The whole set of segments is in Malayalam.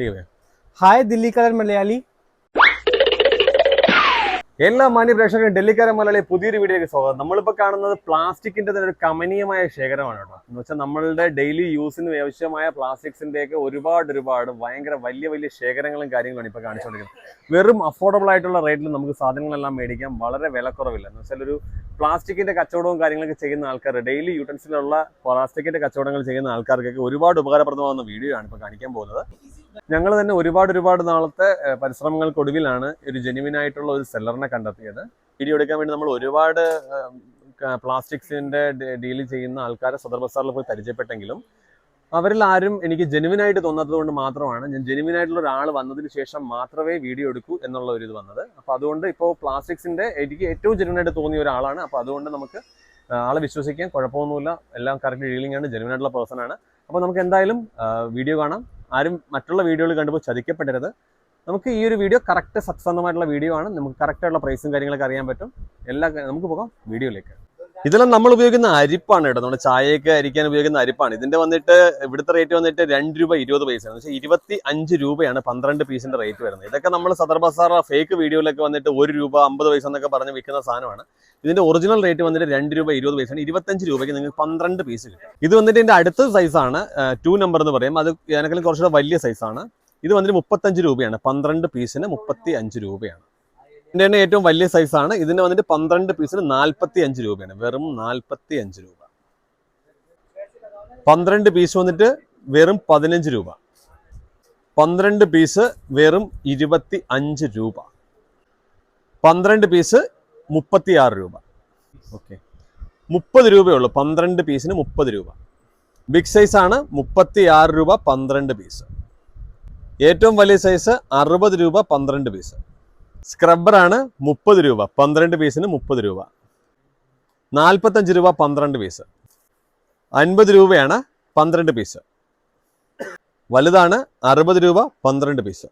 ठीक है हाय दिल्ली कलर मलयाली എല്ലാ മാന്യ പ്രേക്ഷകരും ഡൽഹിക്കാരൻ മലയാളി പുതിയൊരു വീഡിയോയ്ക്ക് സ്വാഗതം നമ്മളിപ്പോൾ കാണുന്നത് പ്ലാസ്റ്റിക്കിന്റെ തന്നെ ഒരു കമനീയമായ ശേഖരമാണ് കേട്ടോ എന്ന് വെച്ചാൽ നമ്മളുടെ ഡെയിലി യൂസിന് ആവശ്യമായ പ്ലാസ്റ്റിക്സിന്റെ ഒക്കെ ഒരുപാട് ഒരുപാട് ഭയങ്കര വലിയ വലിയ ശേഖരങ്ങളും കാര്യങ്ങളാണ് ഇപ്പോൾ കാണിച്ചുകൊണ്ടിരിക്കുന്നത് വെറും അഫോർഡബിൾ ആയിട്ടുള്ള റേറ്റിൽ നമുക്ക് സാധനങ്ങളെല്ലാം മേടിക്കാം വളരെ വിലക്കുറവില്ല എന്ന് വെച്ചാൽ ഒരു പ്ലാസ്റ്റിക്കിന്റെ കച്ചവടവും കാര്യങ്ങളൊക്കെ ചെയ്യുന്ന ആൾക്കാർ ഡെയിലി യൂട്ടൻസിലുള്ള പ്ലാസ്റ്റിക്കിന്റെ കച്ചവടങ്ങൾ ചെയ്യുന്ന ആൾക്കാർക്കൊക്കെ ഒരുപാട് ഉപകാരപ്രദമാകുന്ന വീഡിയോ ആണ് ഇപ്പോൾ കാണിക്കാൻ പോകുന്നത് ഞങ്ങൾ തന്നെ ഒരുപാട് ഒരുപാട് നാളത്തെ പരിശ്രമങ്ങൾക്കൊടുവിലാണ് ഒരു ജെനുവിൻ ആയിട്ടുള്ള ഒരു സെല്ലറിനെ കണ്ടെത്തിയത്. വീഡിയോ എടുക്കാൻ വേണ്ടി നമ്മൾ ഒരുപാട് പ്ലാസ്റ്റിക്സിന്റെ ഡീൽ ചെയ്യുന്ന ആൾക്കാരെ സദർ ബസാറിൽ പോയി പരിചയപ്പെട്ടെങ്കിലും അവരിൽ ആരും എനിക്ക് ജെനുവിനായിട്ട് തോന്നാത്തത് കൊണ്ട് മാത്രമാണ് ഞാൻ ജെനുവിനായിട്ടുള്ള ഒരാൾ വന്നതിന് ശേഷം മാത്രമേ വീഡിയോ എടുക്കൂ എന്നുള്ള ഒരു ഇത് വന്നത്. അപ്പോൾ അതുകൊണ്ട് ഇപ്പോൾ പ്ലാസ്റ്റിക്സിന്റെ എനിക്ക് ഏറ്റവും ജെനുവിനായിട്ട് തോന്നിയ ഒരാളാണ്. അപ്പോൾ അതുകൊണ്ട് നമുക്ക് ആളെ വിശ്വസിക്കാൻ കുഴപ്പമൊന്നുമില്ല. എല്ലാം കറക്റ്റ് ഡീലിംഗ് ആണ്. ജെനുവിനായിട്ടുള്ള പേഴ്സൺ ആണ്. അപ്പോൾ നമുക്ക് എന്തായാലും വീഡിയോ കാണാം. ആരും മറ്റുള്ള വീഡിയോകൾ കണ്ടുപോയി ചതിക്കപ്പെടരുത്. നമുക്ക് ഈ ഒരു വീഡിയോ കറക്റ്റ് സത്യസന്ധമായിട്ടുള്ള വീഡിയോ ആണ്. നമുക്ക് കറക്റ്റ് ആയിട്ടുള്ള പ്രൈസും കാര്യങ്ങളൊക്കെ അറിയാൻ പറ്റും. എല്ലാ നമുക്ക് പോകാം. വീഡിയോയിലേക്ക് ഇതെല്ലാം നമ്മൾ ഉപയോഗിക്കുന്ന അരിപ്പാണ് കേട്ടോ. നമ്മുടെ ചായയൊക്കെ അരിക്കാൻ ഉപയോഗിക്കുന്ന അരിപ്പാണ്. ഇതിന്റെ വന്നിട്ട് ഇവിടുത്തെ റേറ്റ് വന്നിട്ട് രണ്ട് രൂപ ഇരുപത് പൈസയാണ് വെച്ചാൽ ഇരുപത്തി അഞ്ച് രൂപയാണ് പന്ത്രണ്ട് പീസിന്റെ റേറ്റ് വരുന്നത്. ഇതൊക്കെ നമ്മൾ സദർ ഫേക്ക് വീഡിയോയിലൊക്കെ വന്നിട്ട് ഒരു രൂപ അമ്പത് പൈസ എന്നൊക്കെ പറഞ്ഞ് വിൽക്കുന്ന സാധനമാണ്. ഇതിന്റെ ഒറിജിനൽ റേറ്റ് വന്നിട്ട് രണ്ട് രൂപ ഇരുപത് പൈസയാണ് ഇരുപത്തഞ്ച് രൂപയ്ക്ക് നിങ്ങൾക്ക് പന്ത്രണ്ട് പീസ് കിട്ടും. ഇത് വന്നിട്ട് ഇതിന്റെ അടുത്ത സൈസാണ് ടു നമ്പർ എന്ന് പറയും. അത് ഇതിനേക്കാളും കുറച്ചുകൂടെ വലിയ സൈസാണ് ഇത് വന്നിട്ട് മുപ്പത്തഞ്ച് രൂപയാണ്. പന്ത്രണ്ട് പീസിന് മുപ്പത്തി അഞ്ച് രൂപയാണ്. ഇതിന്റെ തന്നെ ഏറ്റവും വലിയ സൈസാണ് ഇതിന് വന്നിട്ട് പന്ത്രണ്ട് പീസിന് നാൽപ്പത്തി അഞ്ച് രൂപയാണ്. വെറും നാൽപ്പത്തി അഞ്ച് രൂപ. പന്ത്രണ്ട് പീസ് വന്നിട്ട് വെറും പതിനഞ്ച് രൂപ. പന്ത്രണ്ട് പീസ് വെറും ഇരുപത്തി അഞ്ച് രൂപ. പന്ത്രണ്ട് പീസ് മുപ്പത്തി ആറ് രൂപ. ഓക്കെ മുപ്പത് രൂപയുള്ളൂ പന്ത്രണ്ട് പീസിന് മുപ്പത് രൂപ. ബിഗ് സൈസ് ആണ്. മുപ്പത്തി ആറ് രൂപ പന്ത്രണ്ട് പീസ് ഏറ്റവും വലിയ സൈസ് അറുപത് രൂപ പന്ത്രണ്ട് പീസ് സ്ക്രബ്ബറാണ് മുപ്പത് രൂപ. പന്ത്രണ്ട് പീസിന് മുപ്പത് രൂപ. നാൽപ്പത്തഞ്ച് രൂപ പന്ത്രണ്ട് പീസ് അൻപത് രൂപയാണ് പന്ത്രണ്ട് പീസ് വലുതാണ് അറുപത് രൂപ പന്ത്രണ്ട് പീസ്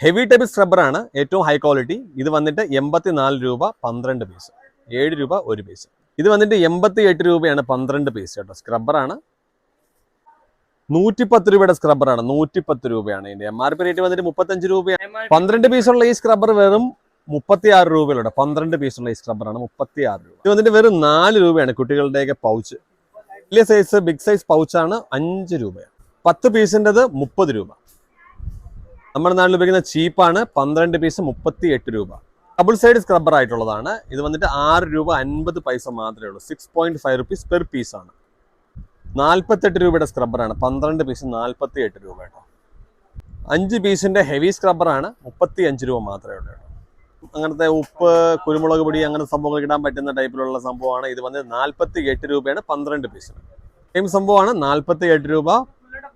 ഹെവി ടൈപ്പ് സ്ക്രബ്ബറാണ് ഏറ്റവും ഹൈ ക്വാളിറ്റി ഇത് വന്നിട്ട് എൺപത്തി നാല് രൂപ പന്ത്രണ്ട് പീസ് ഏഴ് രൂപ ഒരു പീസ് ഇത് വന്നിട്ട് എൺപത്തി എട്ട് രൂപയാണ് പന്ത്രണ്ട് പീസ് കേട്ടോ. സ്ക്രബ്ബറാണ് നൂറ്റിപ്പത്ത് രൂപയുടെ സ്ക്രബ്ബറാണ് നൂറ്റിപ്പത്ത് രൂപയാണ് ഇതിന്റെ. എം ആർ പി റേറ്റ് വന്നിട്ട് മുപ്പത്തഞ്ച് രൂപയാണ്. പന്ത്രണ്ട് പീസുള്ള ഈ സ്ക്രബ്ബർ വെറും മുപ്പത്തി ആറ് രൂപയിലൂടെ. പന്ത്രണ്ട് പീസുള്ള ഈ സ്ക്രബ്ബറാണ് മുപ്പത്തി ആറ് രൂപ. ഇത് വന്നിട്ട് വെറും നാല് രൂപയാണ് കുട്ടികളുടെയൊക്കെ പൗച്ച് വലിയ സൈസ് ബിഗ് സൈസ് പൗച്ചാണ് അഞ്ച് രൂപയാണ്. പത്ത് പീസിന്റെത് മുപ്പത് രൂപ. നമ്മുടെ നാട്ടിൽ ഉപയോഗിക്കുന്ന ചീപ്പാണ് പന്ത്രണ്ട് പീസ് മുപ്പത്തി എട്ട് രൂപ. ഡബിൾ സൈഡ് സ്ക്രബ്ബർ ആയിട്ടുള്ളതാണ്. ഇത് വന്നിട്ട് ആറ് രൂപ അൻപത് പൈസ മാത്രമേ ഉള്ളൂ. Six point five rupees per പീസാണ് ആണ്. നാൽപ്പത്തെട്ട് രൂപയുടെ സ്ക്രബ്ബറാണ് പന്ത്രണ്ട് പീസ് നാൽപ്പത്തി എട്ട് രൂപ കേട്ടോ. അഞ്ച് പീസിന്റെ ഹെവി സ്ക്രബ്ബറാണ് മുപ്പത്തി അഞ്ച് രൂപ മാത്രമേ ഉള്ളൂ അങ്ങനത്തെ ഉപ്പ് കുരുമുളക് പൊടി അങ്ങനത്തെ സംഭവങ്ങൾ ഇടാൻ പറ്റുന്ന ടൈപ്പിലുള്ള സംഭവമാണ്. ഇത് വന്ന് നാൽപ്പത്തി എട്ട് രൂപയാണ് പന്ത്രണ്ട് പീസിന് സെയിം സംഭവമാണ് നാൽപ്പത്തി എട്ട് രൂപ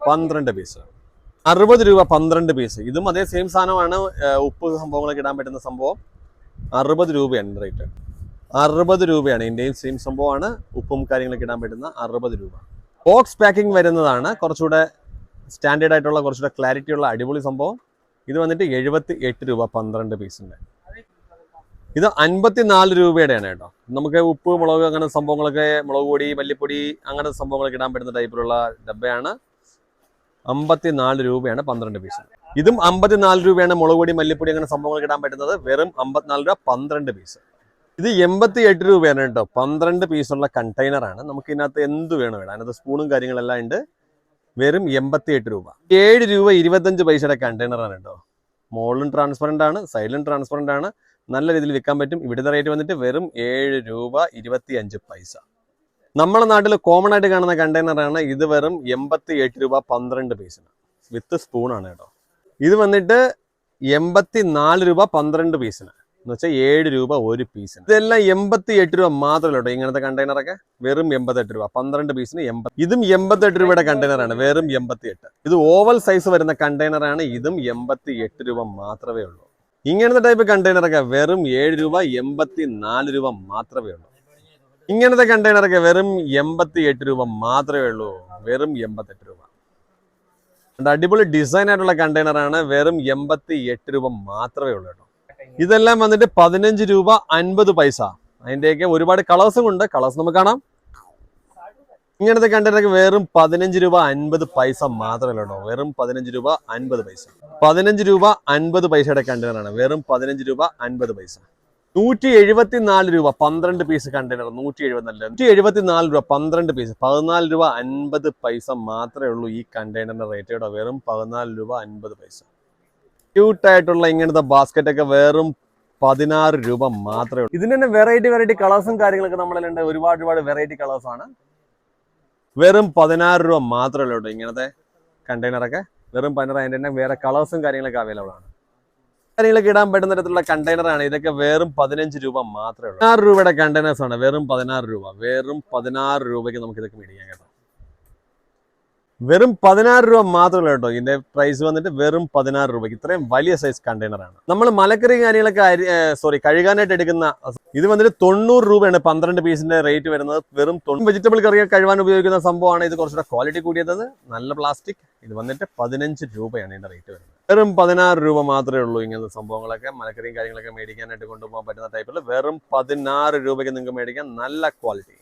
പന്ത്രണ്ട് പീസ് അറുപത് രൂപ പന്ത്രണ്ട് പീസ് ഇതും അതേ സെയിം സാധനമാണ്. ഉപ്പ് സംഭവങ്ങളൊക്കെ ഇടാൻ പറ്റുന്ന സംഭവം. അറുപത് രൂപയാണ് റേറ്റ് അറുപത് രൂപയാണ്. ഇതിന്റെയും സെയിം സംഭവമാണ്. ഉപ്പും കാര്യങ്ങളൊക്കെ ഇടാൻ പറ്റുന്ന അറുപത് രൂപ. ബോക്സ് പാക്കിംഗ് വരുന്നതാണ്. കുറച്ചുകൂടെ സ്റ്റാൻഡേർഡ് ആയിട്ടുള്ള കുറച്ചുകൂടെ ക്ലാരിറ്റി ഉള്ള അടിപൊളി സംഭവം. ഇത് വന്നിട്ട് എഴുപത്തി എട്ട് രൂപ പന്ത്രണ്ട് പീസിന്റെ ഇത് അൻപത്തിനാല് രൂപയുടെയാണ് കേട്ടോ. നമുക്ക് ഉപ്പ് മുളക് അങ്ങനെ സംഭവങ്ങളൊക്കെ മുളക് പൊടി മല്ലിപ്പൊടി അങ്ങനെ സംഭവങ്ങളൊക്കെ ഇടാൻ പറ്റുന്ന ടൈപ്പിലുള്ള ഡബ്ബയാണ്. അമ്പത്തിനാല് രൂപയാണ് പന്ത്രണ്ട് പീസ് ഇതും അമ്പത്തിനാല് രൂപയാണ് മുളക് പൊടി മല്ലിപ്പൊടി അങ്ങനെ സംഭവങ്ങൾ ഇടാൻ പറ്റുന്നത്. വെറും അമ്പത്തിനാല് രൂപ പന്ത്രണ്ട് പീസ് ഇത് എൺപത്തി എട്ട് രൂപയാണ് കേട്ടോ. പന്ത്രണ്ട് പീസുള്ള കണ്ടെയ്നറാണ് നമുക്ക് ഇതിനകത്ത് എന്ത് വേണം വേണം അതിനകത്ത് സ്പൂണും കാര്യങ്ങളെല്ലാം ഉണ്ട്. വെറും എൺപത്തി എട്ട് രൂപ. ഏഴ് രൂപ ഇരുപത്തഞ്ച് പൈസയുടെ കണ്ടെയ്നറാണ് കേട്ടോ. മുകളിലും ട്രാൻസ്പെറന്റ് ആണ് സൈഡിലും ട്രാൻസ്പെറന്റ് ആണ്. നല്ല രീതിയിൽ വിൽക്കാൻ പറ്റും. ഇവിടുത്തെ റേറ്റ് വന്നിട്ട് വെറും ഏഴ് രൂപ ഇരുപത്തി അഞ്ച് പൈസ. നമ്മുടെ നാട്ടിൽ കോമൺ ആയിട്ട് കാണുന്ന കണ്ടെയ്നറാണ് ഇത് വെറും എൺപത്തി എട്ട് രൂപ പന്ത്രണ്ട് പീസിന് വിത്ത് സ്പൂണാണ് കേട്ടോ. ഇത് വന്നിട്ട് എൺപത്തി നാല് രൂപ പന്ത്രണ്ട് പീസിന് എന്ന് വെച്ചാൽ ഏഴ് രൂപ ഒരു പീസിന് ഇതെല്ലാം എൺപത്തി എട്ട് രൂപ മാത്രമല്ല കേട്ടോ ഇങ്ങനത്തെ കണ്ടെയ്നറൊക്കെ വെറും എൺപത്തെട്ട് രൂപ. പന്ത്രണ്ട് പീസിന് എൺപത് ഇതും എൺപത്തെട്ട് രൂപയുടെ കണ്ടെയ്നറാണ് വെറും എൺപത്തി എട്ട് ഇത് ഓവൽ സൈസ് വരുന്ന കണ്ടെയ്നറാണ് ഇതും എൺപത്തി എട്ട് രൂപ മാത്രമേ ഉള്ളൂ. ഇങ്ങനത്തെ ടൈപ്പ് കണ്ടെയ്നറൊക്കെ വെറും ഏഴ് രൂപ എൺപത്തി നാല് രൂപ മാത്രമേ ഉള്ളൂ. ഇങ്ങനത്തെ കണ്ടെയ്നറൊക്കെ വെറും എൺപത്തി എട്ട് രൂപ മാത്രമേ ഉള്ളൂ. വെറും എൺപത്തെട്ട് രൂപ. അടിപൊളി ഡിസൈൻ ആയിട്ടുള്ള കണ്ടെയ്നറാണ് വെറും എൺപത്തി എട്ട് രൂപ മാത്രമേ ഉള്ളൂ കേട്ടോ. ഇതെല്ലാം വന്നിട്ട് പതിനഞ്ച് രൂപ അൻപത് പൈസ. അതിന്റെയൊക്കെ ഒരുപാട് കളേഴ്സും ഉണ്ട്. കളേഴ്സ് നമുക്ക് കാണാം. ഇങ്ങനത്തെ കണ്ടെയ്നറൊക്കെ വെറും പതിനഞ്ച് രൂപ അൻപത് പൈസ മാത്രമല്ല കേട്ടോ വെറും പതിനഞ്ച് രൂപ അൻപത് പൈസ. പതിനഞ്ച് രൂപ അൻപത് പൈസയുടെ കണ്ടെയ്നറാണ് വെറും പതിനഞ്ച് രൂപ അൻപത് പൈസ. നൂറ്റി എഴുപത്തിനാല് രൂപ പന്ത്രണ്ട് പീസ് കണ്ടെയ്നർ നൂറ്റി എഴുപത്തിനാല് നൂറ്റി എഴുപത്തിനാല് രൂപ പന്ത്രണ്ട് പീസ് പതിനാല് രൂപ അൻപത് പൈസ മാത്രമേ ഉള്ളൂ ഈ കണ്ടെയ്നറിന്റെ റേറ്റ് കേട്ടോ. വെറും പതിനാല് രൂപ അൻപത് പൈസ. ക്യൂട്ടായിട്ടുള്ള ഇങ്ങനത്തെ ബാസ്ക്കറ്റ് ഒക്കെ വെറും പതിനാറ് രൂപ മാത്രമേ ഉള്ളൂ. ഇതിന് തന്നെ വെറൈറ്റി വെറൈറ്റി കളേഴ്സും കാര്യങ്ങളൊക്കെ നമ്മളിലുണ്ട് ഒരുപാട് ഒരുപാട് വെറൈറ്റി കളേഴ്സ് ആണ്. വെറും പതിനാറ് രൂപ മാത്രമേ ഉള്ളൂ ഇങ്ങനത്തെ കണ്ടെയ്നറൊക്കെ വെറും പതിനാറ് അതിന്റെ തന്നെ വേറെ കളേഴ്സും കാര്യങ്ങളൊക്കെ അവൈലബിൾ ആണ്. കാര്യങ്ങളൊക്കെ ഇടാൻ പറ്റുന്ന തരത്തിലുള്ള കണ്ടെയ്നറാണ് ഇതൊക്കെ വെറും പതിനഞ്ച് രൂപ മാത്രമേ ഉള്ളൂ. പതിനാറ് രൂപയുടെ ആണ്. വെറും പതിനാറ് രൂപ. വെറും പതിനാറ് രൂപയ്ക്ക് നമുക്ക് ഇതൊക്കെ മേടിക്കാം കേട്ടോ. വെറും പതിനാറ് രൂപ മാത്രമല്ല കേട്ടോ ഇതിന്റെ പ്രൈസ് വന്നിട്ട് വെറും പതിനാറ് രൂപയ്ക്ക്. ഇത്രയും വലിയ സൈസ് കണ്ടെയ്നറാണ് നമ്മൾ മലക്കറി കാര്യങ്ങളൊക്കെ സോറി കഴുകാനായിട്ട് എടുക്കുന്ന ഇത് വന്നിട്ട് തൊണ്ണൂറ് രൂപയാണ് പന്ത്രണ്ട് പീസിന്റെ റേറ്റ് വരുന്നത്. വെറും വെജിറ്റബിൾ കറി കഴുകാൻ ഉപയോഗിക്കുന്ന സംഭവമാണ് ഇത് കുറച്ചുകൂടെ ക്വാളിറ്റി കൂടിയത് നല്ല പ്ലാസ്റ്റിക് ഇത് വന്നിട്ട് പതിനഞ്ച് രൂപയാണ് ഇതിന്റെ റേറ്റ് വരുന്നത്. വെറും പതിനാറ് രൂപ മാത്രമേ ഉള്ളൂ ഇങ്ങനത്തെ സംഭവങ്ങളൊക്കെ. മലക്കറിയും കാര്യങ്ങളൊക്കെ മേടിക്കാനായിട്ട് കൊണ്ടുപോകാൻ പറ്റുന്ന ടൈപ്പിൽ വെറും പതിനാറ് രൂപയ്ക്ക് നിങ്ങൾക്ക് മേടിക്കാൻ നല്ല ക്വാളിറ്റി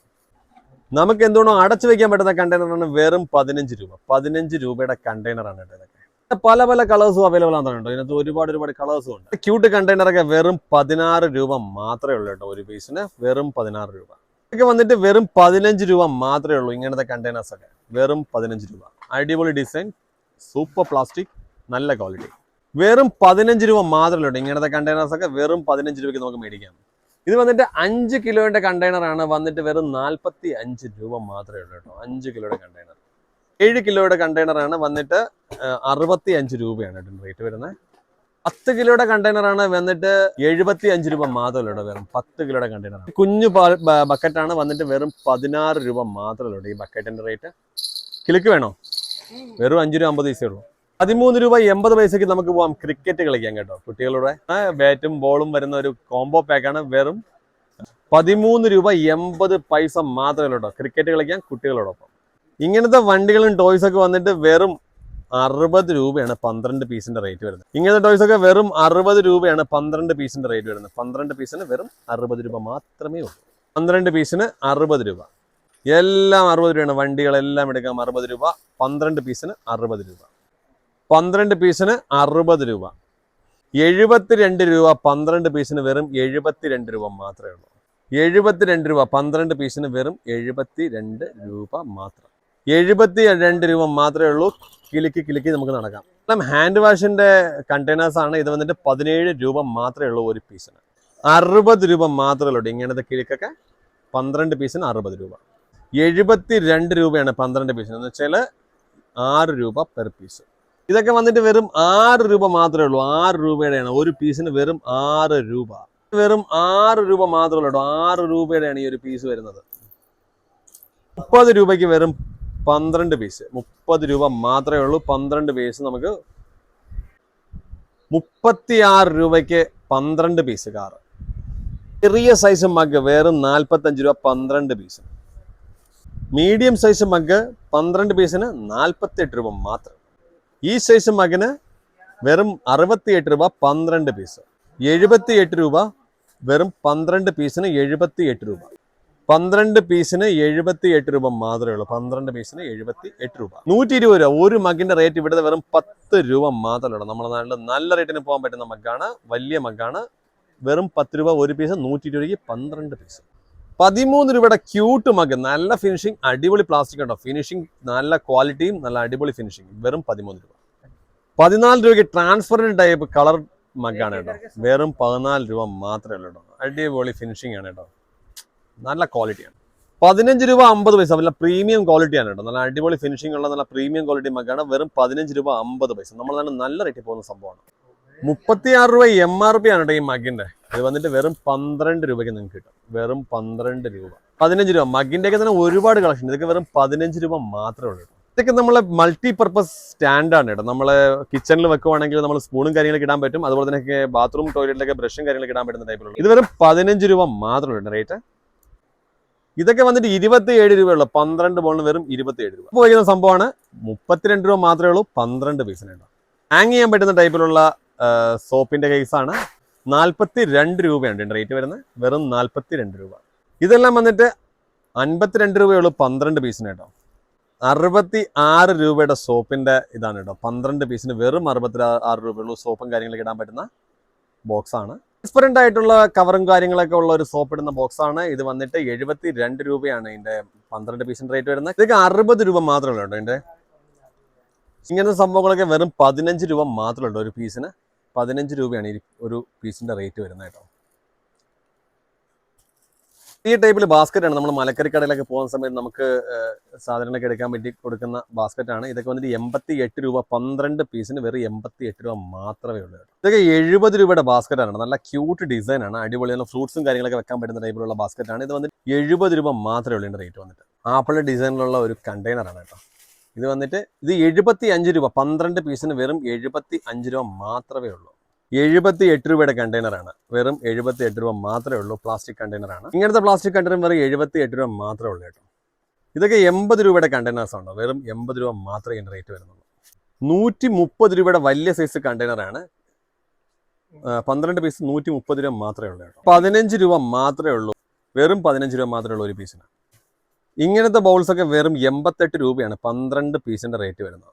നമുക്ക് എന്തുകൊണ്ടോ അടച്ചു വെക്കാൻ പറ്റുന്ന കണ്ടെയ്നറാണ് വെറും പതിനഞ്ച് രൂപ. പതിനഞ്ച് രൂപയുടെ കണ്ടെയ്നറാണ് ഇതൊക്കെ. പല പല കളേഴ്സും അവൈലബിൾ ആണ് കേട്ടോ ഇതിനകത്ത് ഒരുപാട് ഒരുപാട് കളേഴ്സും ഉണ്ട്. ക്യൂട്ട് കണ്ടെയ്നറൊക്കെ വെറും പതിനാറ് രൂപ മാത്രമേ ഉള്ളൂ കേട്ടോ ഒരു പീസിന് വെറും പതിനാറ് രൂപ. ഇതൊക്കെ വന്നിട്ട് വെറും പതിനഞ്ച് രൂപ മാത്രമേ ഉള്ളൂ ഇങ്ങനത്തെ കണ്ടെയ്നേഴ്സ് ഒക്കെ. വെറും പതിനഞ്ച് രൂപ. അടിപൊളി ഡിസൈൻ സൂപ്പർ പ്ലാസ്റ്റിക് നല്ല ക്വാളിറ്റി വെറും പതിനഞ്ച് രൂപ മാത്രമേ ഉള്ളൂ ഇങ്ങനത്തെ കണ്ടെയ്നേഴ്സ് ഒക്കെ വെറും പതിനഞ്ച് രൂപയ്ക്ക് നമുക്ക് മേടിക്കാം. ഇത് വന്നിട്ട് അഞ്ച് കിലോയുടെ കണ്ടെയ്നർ ആണ്. വന്നിട്ട് വെറും നാൽപ്പത്തി അഞ്ച് രൂപ മാത്രമേ ഉള്ളൂ കേട്ടോ. അഞ്ച് കിലോയുടെ കണ്ടെയ്നർ ഏഴ് കിലോയുടെ കണ്ടെയ്നർ ആണ്. വന്നിട്ട് അറുപത്തി അഞ്ച് രൂപയാണ് കേട്ടോ റേറ്റ് വരുന്നത്. പത്ത് കിലോയുടെ കണ്ടെയ്നർ ആണ്. വന്നിട്ട് എഴുപത്തി അഞ്ച് രൂപ മാത്രമേ ഉള്ളൂ വെറും പത്ത് കിലോയുടെ കണ്ടെയ്നർ ആണ്. കുഞ്ഞു ബക്കറ്റ് ആണ്. വന്നിട്ട് വെറും പതിനാറ് രൂപ മാത്രമേ ഉള്ളൂ ഈ ബക്കറ്റിന്റെ റേറ്റ് കിലുക്ക് വേണോ? വെറും അഞ്ച് രൂപ അമ്പത് പൈസയേ ഉള്ളൂ. പതിമൂന്ന് രൂപ എൺപത് പൈസക്ക് നമുക്ക് പോവാം ക്രിക്കറ്റ് കളിക്കാൻ കേട്ടോ. കുട്ടികളുടെ ബാറ്റും ബോളും വരുന്ന ഒരു കോംബോ പാക്കാണ് വെറും പതിമൂന്ന് രൂപ എൺപത് പൈസ മാത്രമേ കേട്ടോ. ക്രിക്കറ്റ് കളിക്കാൻ കുട്ടികളോടൊപ്പം. ഇങ്ങനത്തെ വണ്ടികളും ടോയ്സ് ഒക്കെ വന്നിട്ട് വെറും അറുപത് രൂപയാണ് പന്ത്രണ്ട് പീസിന്റെ റേറ്റ് വരുന്നത്. ഇങ്ങനത്തെ ടോയ്സ് ഒക്കെ വെറും അറുപത് രൂപയാണ് പന്ത്രണ്ട് പീസിന്റെ റേറ്റ് വരുന്നത്. പന്ത്രണ്ട് പീസിന് വെറും അറുപത് രൂപ മാത്രമേ ഉള്ളൂ. പന്ത്രണ്ട് പീസിന് അറുപത് രൂപ. എല്ലാം അറുപത് രൂപയാണ് വണ്ടികളെല്ലാം എടുക്കാം അറുപത് രൂപ. പന്ത്രണ്ട് പീസിന് അറുപത് രൂപ. പന്ത്രണ്ട് പീസിന് അറുപത് രൂപ. എഴുപത്തിരണ്ട് രൂപ പന്ത്രണ്ട് പീസിന് വെറും എഴുപത്തിരണ്ട് രൂപ മാത്രമേ ഉള്ളൂ. എഴുപത്തിരണ്ട് രൂപ പന്ത്രണ്ട് പീസിന് വെറും എഴുപത്തി രണ്ട് രൂപ മാത്രം. എഴുപത്തി രണ്ട് രൂപ മാത്രമേ ഉള്ളൂ. കിലുക്കി കിലുക്കി നമുക്ക് നടക്കാം. കാരണം ഹാൻഡ് വാഷിന്റെ കണ്ടെയ്നേഴ്സ് ആണ്. ഇത് വന്നിട്ട് പതിനേഴ് രൂപ മാത്രമേ ഉള്ളൂ ഒരു പീസിന്. അറുപത് രൂപ മാത്രമേ ഉള്ളൂ. ഇങ്ങനത്തെ കിലുക്കൊക്കെ പന്ത്രണ്ട് പീസിന് അറുപത് രൂപ. എഴുപത്തി രണ്ട് രൂപയാണ് പന്ത്രണ്ട് പീസിന്. എന്ന് വെച്ചാൽ ആറ് രൂപ പെർ പീസ് ഇതൊക്കെ വന്നിട്ട് വെറും ആറ് രൂപ മാത്രമേ ഉള്ളൂ. ആറ് രൂപയുടെയാണ്. ഒരു പീസിന് വെറും ആറ് രൂപ. വെറും ആറ് രൂപ മാത്രമേ ഉള്ളൂ ആറ് രൂപയുടെയാണ് ഈ ഒരു പീസ് വരുന്നത്. മുപ്പത് രൂപയ്ക്ക് വെറും പന്ത്രണ്ട് പീസ് മുപ്പത് രൂപ മാത്രമേ ഉള്ളൂ. പന്ത്രണ്ട് പീസ് നമുക്ക് മുപ്പത്തിയാറ് രൂപയ്ക്ക് പന്ത്രണ്ട് പീസ് കാറ് ചെറിയ സൈസ് മഗ് വെറും നാൽപ്പത്തഞ്ച് രൂപ പന്ത്രണ്ട് പീസ് മീഡിയം സൈസ് മഗ് പന്ത്രണ്ട് പീസിന് നാൽപ്പത്തെട്ട് രൂപ മാത്രം. ഈ സൈസ് മകന് വെറും അറുപത്തിയെട്ട് രൂപ പന്ത്രണ്ട് പീസ് എഴുപത്തിയെട്ട് രൂപ വെറും പന്ത്രണ്ട് പീസിന് എഴുപത്തിയെട്ട് രൂപ. പന്ത്രണ്ട് പീസിന് എഴുപത്തി എട്ട് രൂപ മാത്രമേ ഉള്ളൂ. പന്ത്രണ്ട് പീസിന് എഴുപത്തി എട്ട് രൂപ. നൂറ്റി ഇരുപത് രൂപ. ഒരു മഗിന്റെ റേറ്റ് ഇവിടെ വെറും പത്ത് രൂപ മാത്രമേ ഉള്ളൂ. നമ്മുടെ നാട്ടിൽ നല്ല റേറ്റിന് പോകാൻ പറ്റുന്ന മഗ്ഗാണ് വലിയ മഗ്ഗാണ് വെറും പത്ത് രൂപ ഒരു പീസ് നൂറ്റി ഇരുപത് പന്ത്രണ്ട് പീസ് പതിമൂന്ന് രൂപയുടെ ക്യൂട്ട് മഗ് നല്ല ഫിനിഷിംഗ് അടിപൊളി പ്ലാസ്റ്റിക് ഉണ്ടോ? ഫിനിഷിംഗ് നല്ല ക്വാളിറ്റിയും നല്ല അടിപൊളി ഫിനിഷിംഗ് വെറും പതിമൂന്ന് രൂപ. പതിനാല് രൂപയ്ക്ക് ട്രാൻസ്പെറന്റ് ടൈപ്പ് കളർ മഗ്ഗാണ് കേട്ടോ. വെറും പതിനാല് രൂപ മാത്രമേ ഉള്ളൂ കേട്ടോ. അടിപൊളി ഫിനിഷിംഗ് ആണ് കേട്ടോ. നല്ല ക്വാളിറ്റിയാണ് പതിനഞ്ച് രൂപ അമ്പത് പൈസ. നല്ല പ്രീമിയം ക്വാളിറ്റിയാണ് കേട്ടോ. നല്ല അടിപൊളി ഫിനിഷിംഗ് ഉള്ള നല്ല പ്രീമിയം ക്വാളിറ്റി മഗ്ഗാണ് വെറും പതിനഞ്ച് രൂപ അമ്പത് പൈസ. നമ്മൾ നല്ല റേറ്റിൽ പോകുന്ന സംഭവമാണ്. മുപ്പത്തിയാറ് രൂപ എം ആർ പി ആണ് ഈ മഗിന്റെ ഇത് വന്നിട്ട് വെറും പന്ത്രണ്ട് രൂപയ്ക്ക് നിങ്ങൾക്ക് കിട്ടും. വെറും പന്ത്രണ്ട് രൂപ. പതിനഞ്ച് രൂപ. മഗിന്റെ ഒക്കെ തന്നെ ഒരുപാട് കളക്ഷൻ ഇതൊക്കെ വെറും പതിനഞ്ച് രൂപ മാത്രമേ ഉള്ളൂ. ഇതൊക്കെ നമ്മളെ മൾട്ടി പർപ്പസ് സ്റ്റാൻഡാണ് കേട്ടോ. നമ്മളെ കിച്ചണിൽ വെക്കുവാണെങ്കിൽ നമ്മൾ സ്പൂണും കാര്യങ്ങളൊക്കെ ഇടാൻ പറ്റും. അതുപോലെ തന്നെ ബാത്റൂം ടോയ്ലറ്റിലൊക്കെ ബ്രഷും കാര്യങ്ങളൊക്കെ ഇടാൻ പറ്റുന്ന ടൈപ്പിലുള്ള ഇത് വെറും പതിനഞ്ച് രൂപ മാത്രമേ ഉള്ളൂ റേറ്റ് ഇതൊക്കെ വന്നിട്ട് ഇരുപത്തി ഏഴ് രൂപയുള്ളൂ പന്ത്രണ്ട് ബോളിന് വെറും ഇരുപത്തി ഏഴ് രൂപ. ഉപയോഗിക്കുന്ന സംഭവമാണ് മുപ്പത്തിരണ്ട് രൂപ മാത്രമേ ഉള്ളൂ പന്ത്രണ്ട് പീസിനുണ്ടോ ഹാങ് ചെയ്യാൻ പറ്റുന്ന ടൈപ്പിലുള്ള സോപ്പിന്റെ കേസാണ്. നാൽപ്പത്തി രണ്ട് രൂപയാണ് റേറ്റ് വരുന്നത്. വെറും നാൽപ്പത്തി രണ്ട് രൂപ. ഇതെല്ലാം വന്നിട്ട് അൻപത്തിരണ്ട് രൂപയുള്ളൂ പന്ത്രണ്ട് പീസിന് കേട്ടോ. അറുപത്തി ആറ് രൂപയുടെ സോപ്പിന്റെ ഇതാണ് കേട്ടോ. പന്ത്രണ്ട് പീസിന് വെറും അറുപത്തി ആറ് രൂപയുള്ളൂ സോപ്പും കാര്യങ്ങളൊക്കെ ഇടാൻ പറ്റുന്ന ബോക്സ് ആണ്. ട്രാൻസ്പെറന്റ് ആയിട്ടുള്ള കവറും കാര്യങ്ങളൊക്കെ ഉള്ള ഒരു സോപ്പ് ഇടുന്ന ബോക്സ് ആണ്. ഇത് വന്നിട്ട് എഴുപത്തി രണ്ട് രൂപയാണ് ഇതിന്റെ പന്ത്രണ്ട് പീസിന്റെ റേറ്റ് വരുന്നത്. ഇതൊക്കെ അറുപത് രൂപ മാത്രമേ ഉള്ളൂ കേട്ടോ ഇതിന്റെ. ഇങ്ങനത്തെ സംഭവങ്ങളൊക്കെ വെറും പതിനഞ്ച് രൂപ മാത്രമേ ഉള്ളൂ ഒരു പീസിന് പതിനഞ്ച് രൂപയാണ് ഈ ഒരു പീസിന്റെ റേറ്റ് വരുന്നത് കേട്ടോ. ഈ ടൈപ്പിൽ ആണ് നമ്മൾ മലക്കറി കടയിലൊക്കെ പോകുന്ന സമയത്ത് നമുക്ക് സാധനങ്ങളൊക്കെ എടുക്കാൻ വേണ്ടി കൊടുക്കുന്ന ബാസ്ക്കറ്റ് ആണ്. ഇതൊക്കെ വന്നിട്ട് എൺപത്തി എട്ട് രൂപ പന്ത്രണ്ട് പീസിന് വെറും എൺപത്തി എട്ട് രൂപ മാത്രമേ ഉള്ളൂ ഇതൊക്കെ എഴുപത് രൂപയുടെ ആണ്. നല്ല ക്യൂട്ട് ഡിസൈൻ ആണ്. അടിപൊളിയാണ് ഫ്രൂട്ട്സും കാര്യങ്ങളൊക്കെ വെക്കാൻ പറ്റുന്ന ടൈപ്പിലുള്ള ബാസ്ക്കറ്റ് ആണ്. ഇത് വന്നിട്ട് എഴുപത് രൂപ മാത്രമേ ഉള്ളൂ റേറ്റ് വന്നിട്ട്. ആപ്പിൾ ഡിസൈനിലുള്ള ഒരു കണ്ടെയ്നർ ആണ് കേട്ടോ. ഇത് വന്നിട്ട് ഇത് എഴുപത്തി അഞ്ച് രൂപ പന്ത്രണ്ട് പീസിന് വെറും എഴുപത്തി അഞ്ച് രൂപ മാത്രമേ ഉള്ളൂ. എഴുപത്തി എട്ട് രൂപയുടെ കണ്ടെയ്നറാണ് വെറും എഴുപത്തി എട്ട് രൂപ മാത്രമേ ഉള്ളൂ പ്ലാസ്റ്റിക് കണ്ടെയ്നറാണ് ഇങ്ങനത്തെ പ്ലാസ്റ്റിക് കണ്ടെയ്നർ വെറും എഴുപത്തി എട്ട് രൂപ മാത്രമേ ഉള്ളൂ കേട്ടോ. ഇതൊക്കെ എൺപത് രൂപയുടെ കണ്ടെയ്നേഴ്സ് ഉണ്ടോ വെറും എൺപത് രൂപ മാത്രമേ ഇതിന്റെ റേറ്റ് വരുന്നുള്ളൂ. നൂറ്റി മുപ്പത് രൂപയുടെ വലിയ സൈസ് കണ്ടെയ്നറാണ് പന്ത്രണ്ട് പീസ് നൂറ്റി മുപ്പത് രൂപ മാത്രമേ ഉള്ളൂ കേട്ടോ. പതിനഞ്ച് രൂപ മാത്രമേ ഉള്ളൂ. വെറും പതിനഞ്ച് രൂപ മാത്രമേ ഉള്ളൂ ഒരു പീസിന് ഇങ്ങനത്തെ ബൗൾസ് ഒക്കെ വെറും എൺപത്തെട്ട് രൂപയാണ് പന്ത്രണ്ട് പീസിന്റെ റേറ്റ് വരുന്നത്.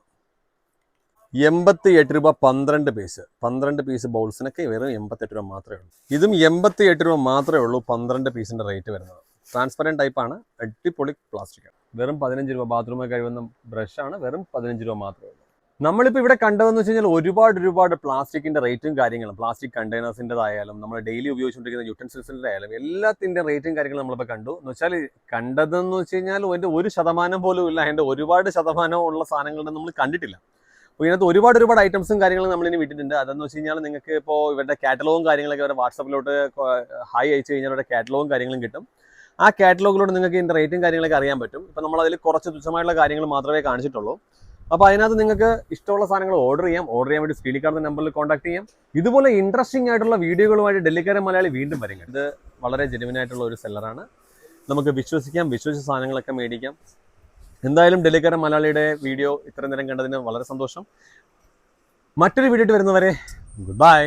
എൺപത്തി എട്ട് രൂപ പന്ത്രണ്ട് പീസ് പന്ത്രണ്ട് പീസ് ബൗൾസിനൊക്കെ വെറും എൺപത്തെട്ട് രൂപ മാത്രമേ ഉള്ളൂ. ഇതും എൺപത്തി എട്ട് രൂപ മാത്രമേ ഉള്ളൂ പന്ത്രണ്ട് പീസിന്റെ റേറ്റ് വരുന്നത്. ട്രാൻസ്പെറന്റ് ടൈപ്പാണ് അടിപൊളി പ്ലാസ്റ്റിക് ആണ്. വെറും പതിനഞ്ച് രൂപ ബാത്റൂമിൽ കഴിയുന്ന ബ്രഷാണ് വെറും പതിനഞ്ച് രൂപ മാത്രമേ ഉള്ളൂ. നമ്മളിപ്പോൾ ഇവിടെ കണ്ടതെന്ന് വെച്ച് കഴിഞ്ഞാൽ ഒരുപാട് ഒരുപാട് പ്ലാസ്റ്റിക്കിന്റെ റേറ്റും കാര്യങ്ങളും പ്ലാസ്റ്റിക് കണ്ടെയ്നേഴ്സിന്റെതായാലും നമ്മൾ ഡെയിലി ഉപയോഗിച്ചുകൊണ്ടിരിക്കുന്ന യൂട്ടൻസിൽസിന്റെ ആയാലും എല്ലാത്തിന്റെ റേറ്റും കാര്യങ്ങളും നമ്മളിപ്പോൾ കണ്ടു. എന്ന് വെച്ചാൽ കണ്ടതെന്ന് വെച്ച് കഴിഞ്ഞാൽ അതിന്റെ ഒരു ശതമാനം പോലും ഇല്ല. അതിന്റെ ഒരുപാട് ശതമാനം ഉള്ള സാധനങ്ങളുടെ നമ്മൾ കണ്ടിട്ടില്ല. അപ്പോൾ ഇതിനകത്ത് ഒരുപാട് ഒരുപാട് ഐറ്റംസും കാര്യങ്ങളും നമ്മളിനി വിട്ടിട്ടുണ്ട് അതെന്ന് വെച്ച് കഴിഞ്ഞാൽ നിങ്ങൾക്ക് ഇപ്പോൾ ഇവരുടെ കാറ്റലോഗും കാര്യങ്ങളൊക്കെ അവരുടെ വാട്സപ്പിലോട്ട് ഹായ് അയച്ചു കഴിഞ്ഞാൽ അവരുടെ കാറ്റലോഗും കാര്യങ്ങളും കിട്ടും. ആ കാറ്റലോഗിലൂടെ നിങ്ങൾക്ക് ഇതിന്റെ റേറ്റും കാര്യങ്ങളൊക്കെ അറിയാൻ പറ്റും. ഇപ്പം നമ്മൾ അതിൽ കുറച്ച് തുച്ഛമായുള്ള കാര്യങ്ങൾ മാത്രമേ കാണിച്ചിട്ടുള്ളൂ. അപ്പോൾ അതിനകത്ത് നിങ്ങൾക്ക് ഇഷ്ടമുള്ള സാധനങ്ങൾ ഓർഡർ ചെയ്യാം. ഓർഡർ ചെയ്യാൻ വേണ്ടി സ്ക്രീനിൽ കാണുന്ന നമ്പറിൽ കോൺടാക്ട് ചെയ്യാം. ഇതുപോലെ ഇൻട്രസ്റ്റിംഗ് ആയിട്ടുള്ള വീഡിയോകളുമായിട്ട് ഡെല്ലിക്കാരൻ മലയാളി വീണ്ടും വരും ഇത് വളരെ ജെനുവിൻ ആയിട്ടുള്ള ഒരു സെല്ലറാണ് നമുക്ക് വിശ്വസിക്കാം. വിശ്വസിച്ച സാധനങ്ങളൊക്കെ മേടിക്കാം. എന്തായാലും ഡെല്ലിക്കാരൻ മലയാളിയുടെ വീഡിയോ ഇത്രയും നേരം കണ്ടതിന് വളരെ സന്തോഷം. മറ്റൊരു വീഡിയോ വരുന്നവരെ ഗുഡ് ബൈ